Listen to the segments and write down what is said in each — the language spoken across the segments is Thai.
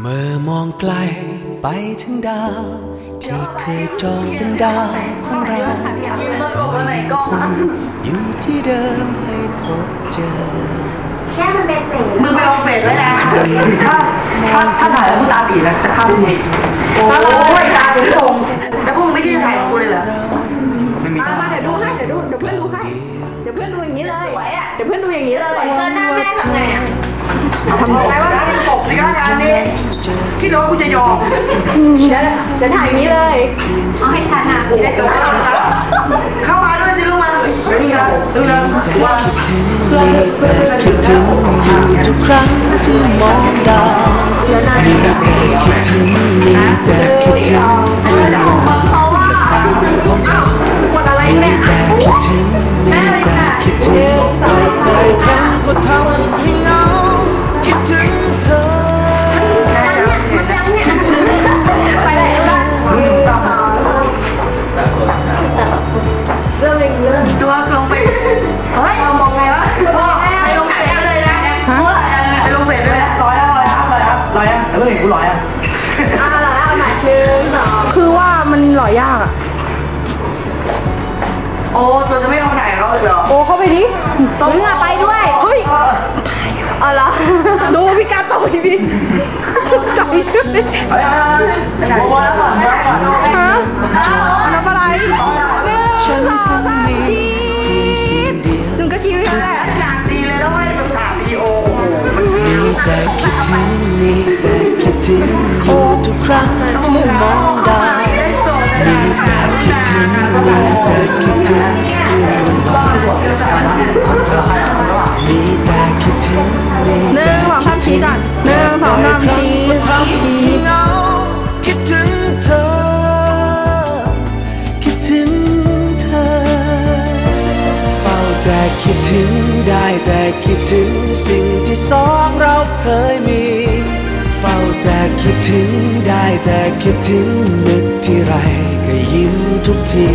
ไกลไปถึงดาว ที่เคยจองเป็นดาวของเราก็ยังคงอยู่ที่เดิมให้พบเจอแค่มันเป็นเศษมึงไปลองเฟซไว้นะถ้าถ้าถ้าถ่ายแล้วมึงตาตีนะจะเข้าเองโอ้ยตาถึงลงแต่พวกมึงไม่คิดจะถ่ายกับกูเลยเหรอไม่มีมามาเดี๋ยวดูให้เดี๋ยวดูเดี๋ยวเพื่อนดูให้เดี๋ยวเพื่อนดูอย่างนี้เลยเดี๋ยวเพื่อนดูอย่างนี้เลยเจอหน้าแม่ทำไงอะทำไงว่าเป็นป กในการงานนี้คิดว่ากูจะยอมเดี๋ยวเดี๋ยวถ่ายอย่างนี้เลยเอาให้ทันอะได้จบเข้ามาด้วยจะรู้มาเดี๋ยวนี้นะดูนะว่าคิดถึงทุกครั้งที่มองดาว อย่างนี้เลยตัวลงไปเฮ้ยมองไงวะไปลงเฟซเลยนะไปลงเฟซเลยนะร้อยแล้วร้อยแล้วร้อยแล้วร้อยแล้วแต่เมื่อเห็นกูร้อยอะอะเราเอาใหม่หนึ่งสองคือว่ามันหล่อยากอะโอ้ตัวจะไม่ลงไหนเขาเลยเหรอโอ้เข้าไปดิตรงอะไปด้วยเฮ้ยเอาละดูพี่การตบพี่ แต่คิดถึงมีแต่คิดถึงอยู่ทุกครั้งที่มองดาวมีแต่คิดถึงมีแต่คิดถึงเรื่องวันวานฝันของเรามีแต่คิดถึงมีหนึ่งสองสามทีก่อนหนึ่งสองสามทีทำให้เหงาคิดถึงเธอคิดถึงเธอเฝ้าแต่คิดถึงได้แต่คิดถึงสิ่งที่สอง เคยมี เฝ้าแต่คิดถึงได้แต่คิดถึงนึกที่ไรก็ยิ้มทุกที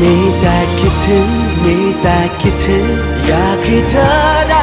มีแต่คิดถึง มีแต่คิดถึง อยากให้เธอ